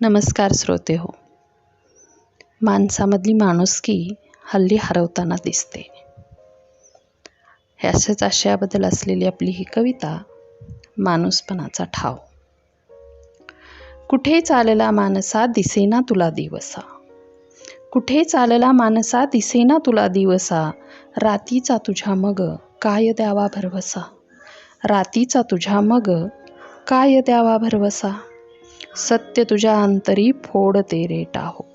नमस्कार श्रोते हो. माणसामधली माणुसकी हल्ली हरवताना दिसते. ह्याच्याच आशयाबद्दल असलेली आपली ही कविता माणूसपणाचा ठाव. कुठे चालला माणसा दिसेना तुला दिवसा? कुठे चालला माणसा दिसेना तुला दिवसा? रातीचा तुझ्या मग काय द्यावा भरवसा? रातीचा तुझ्या मग काय द्यावा भरवसा? सत्य तुझ्या अंतरी फोड ते रेटा हो.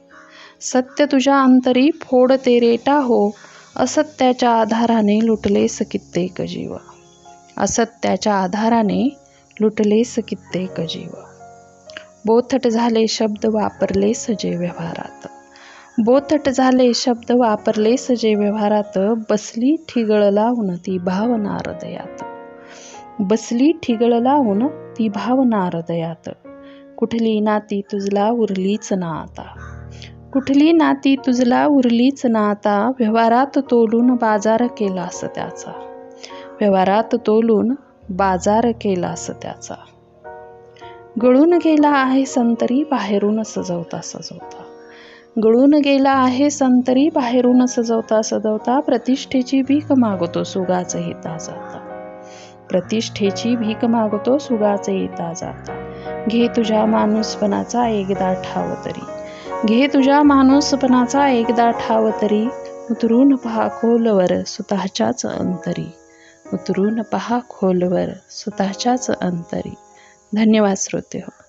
सत्य तुझ्या अंतरी फोड ते रेटा हो. असत्याच्या आधाराने लुटलेस कित्येक जीव असत्याच्या आधाराने लुटलेस कित्येक जीव बोथट झाले शब्द वापरले सजे व्यवहारात. बोथट झाले शब्द वापरले सजे व्यवहारात. बसली ठिगळ लावून ती भावना हृदयात. बसली ठिगळ लावून ती भावना हृदयात. कुठली नाती तुझला उरलीच ना आता? कुठली नाती तुझला उरलीच ना आता? व्यवहारात तोलून बाजार केलास त्याचा. व्यवहारात तोलून बाजार केलास त्याचा. गळून गेला आहे संतरी बाहेरून सजवता सजवता. गळून गेला आहे संतरी बाहेरून सजवता सजवता प्रतिष्ठेची भीक मागतो सुगाच हिता जाता प्रतिष्ठेची भीक मागतो सुगाचे येता जाता घे तुझ्या माणूसपणाचा एकदा ठाव तरी. घे तुझ्या माणूसपणाचा एकदा ठाव तरी. उतरून पहा खोलवर स्वतःच्याच अंतरी. उतरून पहा खोलवर स्वतःच्याच अंतरी. धन्यवाद श्रोते हो.